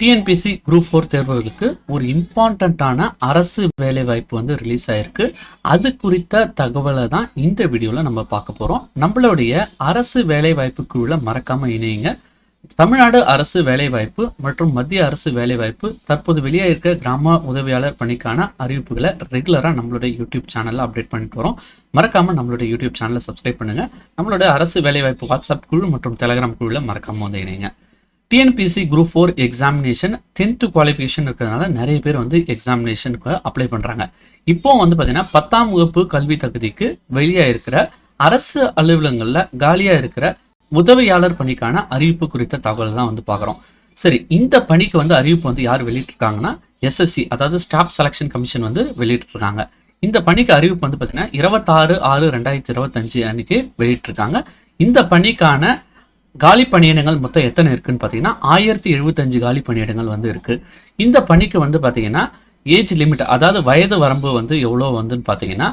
TNPSC group four தேர்வுகளுக்கு ஒரு இம்பார்ட்டண்ட்டான அரசு வேலைவாய்ப்பு வந்து ரிலீஸ் ஆயிருக்கு. அது குறித்த தகவலை தான் இந்த வீடியோவில் நம்ம பார்க்க போகிறோம் நம்மளுடைய அரசு வேலைவாய்ப்பு குழுவில் மறக்காமல் இணையுங்க. தமிழ்நாடு அரசு வேலைவாய்ப்பு மற்றும் மத்திய அரசு வேலைவாய்ப்பு தற்போது வெளியே இருக்க கிராம உதவியாளர் பணிக்கான அறிவிப்புகளை ரெகுலராக நம்மளுடைய யூடியூப் சேனலில் அப்டேட் பண்ணிட்டு வரோம் மறக்காமல் நம்மளுடைய யூடியூப் சேனலை சப்ஸ்கிரைப் பண்ணுங்கள் நம்மளுடைய அரசு வேலைவாய்ப்பு வாட்ஸ்அப் குழு மற்றும் டெலகிராம் குழுவில் மறக்காமல் வந்து இணைங்க. TNPSC group four examination tenth qualification இருக்கிறதுனால நிறைய பேர் வந்து எக்ஸாமினேஷனுக்கு அப்ளை பண்ணுறாங்க இப்போ வந்து பார்த்தீங்கன்னா பத்தாம் வகுப்பு கல்வி தகுதிக்கு வெளியாக இருக்கிற அரசு அலுவலகங்களில் காலியாக இருக்கிற உதவியாளர் பணிக்கான அறிவிப்பு குறித்த தகவல் தான் வந்து பார்க்குறோம் சரி இந்த பணிக்கு வந்து அறிவிப்பு வந்து யார் வெளியிட்டிருக்காங்கன்னா எஸ்எஸ்சி அதாவது ஸ்டாஃப் செலெக்ஷன் கமிஷன் வந்து வெளியிட்டிருக்காங்க. இந்த பணிக்கு அறிவிப்பு வந்து பார்த்தீங்கன்னா இருபத்தாறு ஆறு ரெண்டாயிரத்தி இருபத்தஞ்சு அன்னைக்கு வெளியிட்டிருக்காங்க. இந்த பணிக்கான காலி பணியிடங்கள் மொத்தம் எத்தனை இருக்குன்னு பார்த்தீங்கன்னா ஆயிரத்தி எழுபத்தஞ்சு காலி பணியிடங்கள் வந்து இருக்குது இந்த பணிக்கு வந்து பார்த்தீங்கன்னா ஏஜ் லிமிட் அதாவது வயது வரம்பு வந்து எவ்வளோ வந்துன்னு பார்த்தீங்கன்னா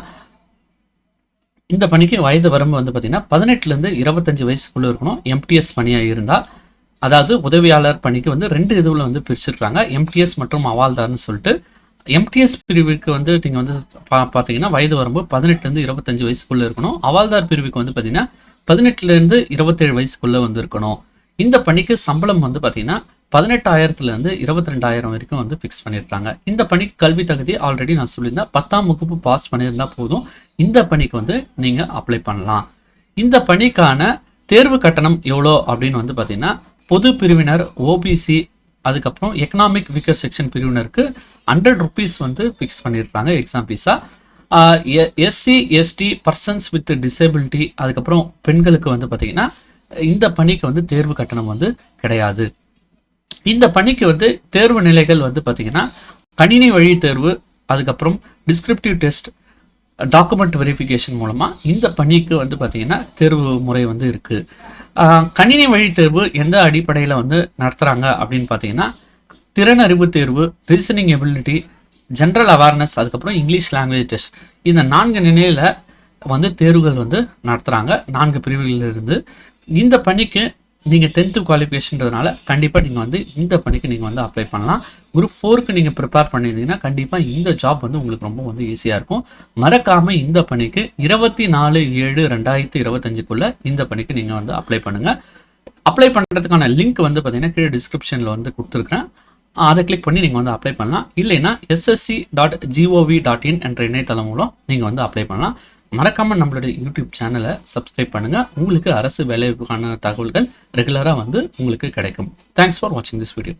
இந்த பணிக்கு வயது வரம்பு வந்து பார்த்தீங்கன்னா பதினெட்டுலேருந்து இருபத்தஞ்சு வயசுக்குள்ளே இருக்கணும். எம்டிஎஸ் பணியாக இருந்தால் அதாவது உதவியாளர் பணிக்கு வந்து ரெண்டு இதுவில் வந்து பிரிச்சிருக்காங்க. எம்டிஎஸ் மற்றும் அவால்தார்னு சொல்லிட்டு எம்டிஎஸ் பிரிவுக்கு வந்து நீங்கள் வந்து பா பார்த்தீங்கன்னா வயது வரம்பு பதினெட்டுலேருந்து இருபத்தஞ்சு வயசுக்குள்ளே இருக்கணும். அவால்தார் பிரிவுக்கு வந்து பார்த்தீங்கன்னா பதினெட்டுலேருந்து இருபத்தேழு வயசுக்குள்ளே வந்து இருக்கணும். இந்த பணிக்கு சம்பளம் வந்து பார்த்தீங்கன்னா பதினெட்டாயிரத்துலேருந்து இருபத்தி ரெண்டாயிரம் வரைக்கும் வந்து ஃபிக்ஸ் பண்ணியிருக்காங்க இந்த பணிக்கு கல்வி தகுதி ஆல்ரெடி நான் சொல்லியிருந்தேன். பத்தாம் வகுப்பு பாஸ் பண்ணியிருந்தால் போதும். இந்த பணிக்கு வந்து நீங்கள் அப்ளை பண்ணலாம். இந்த பணிக்கான தேர்வு கட்டணம் எவ்வளோ அப்படின்னு வந்து பார்த்தீங்கன்னா பொது பிரிவினர் ஓபிசி அதுக்கப்புறம் எக்கனாமிக் வீக்கர் செக்ஷன் பிரிவினருக்கு ஹண்ட்ரட் ருபீஸ் வந்து ஃபிக்ஸ் பண்ணியிருப்பாங்க exam ஃபீஸாக SC ST persons with disability அதுக்கப்புறம் பெண்களுக்கு வந்து பார்த்தீங்கன்னா இந்த பணிக்கு வந்து தேர்வு கட்டணம் வந்து கிடையாது. இந்த பணிக்கு வந்து தேர்வு நிலைகள் வந்து பார்த்தீங்கன்னா கணினி வழி தேர்வு அதுக்கப்புறம் டிஸ்கிரிப்டிவ் டெஸ்ட் டாக்குமெண்ட் வெரிஃபிகேஷன் மூலமாக இந்த பணிக்கு வந்து பார்த்தீங்கன்னா தேர்வு முறை வந்து இருக்குது கணினி வழி தேர்வு எந்த அடிப்படையில் வந்து நடத்துகிறாங்க அப்படின்னு பார்த்தீங்கன்னா திறனறிவு தேர்வு ரீசனிங் எபிலிட்டி ஜென்ரல் அவேர்னஸ் அதுக்கப்புறம் இங்கிலீஷ் லாங்குவேஜ் டெஸ்ட் இந்த நான்கு நிலையில் வந்து தேர்வுகள் வந்து நடத்துகிறாங்க நான்கு பிரிவுகளில் இருந்து இந்த பணிக்கு நீங்கள் டென்த்து குவாலிஃபிகேஷன்றதுனால கண்டிப்பாக நீங்கள் வந்து இந்த பணிக்கு நீங்கள் வந்து அப்ளை பண்ணலாம். குரூப் ஃபோருக்கு நீங்கள் ப்ரிப்பேர் பண்ணியிருந்தீங்கன்னா கண்டிப்பாக இந்த ஜாப் வந்து உங்களுக்கு ரொம்ப வந்து ஈஸியாக இருக்கும். மறக்காமல் இந்த பணிக்கு இருபத்தி நாலு ஏழு ரெண்டாயிரத்தி இருபத்தஞ்சுக்குள்ளே இந்த பணிக்கு நீங்கள் வந்து அப்ளை பண்ணுங்கள் அப்ளை பண்ணுறதுக்கான லிங்க் வந்து பார்த்தீங்கன்னா கீழே டிஸ்கிரிப்ஷனில் வந்து கொடுத்துருக்கேன் அதை கிளிக் பண்ணி நீங்கள் வந்து அப்ளை பண்ணலாம். இல்லைன்னா SSC dot GOV dot in என்ற இணையதளம் மூலம் நீங்கள் வந்து அப்ளை பண்ணலாம். மறக்காமல் நம்மளுடைய யூடியூப் சேனலை சப்ஸ்கிரைப் பண்ணுங்கள் உங்களுக்கு அரசு வேலைவாய்ப்புக்கான தகவல்கள் ரெகுலராக வந்து உங்களுக்கு கிடைக்கும். தேங்க்ஸ் ஃபார் வாட்சிங் திஸ் வீடியோ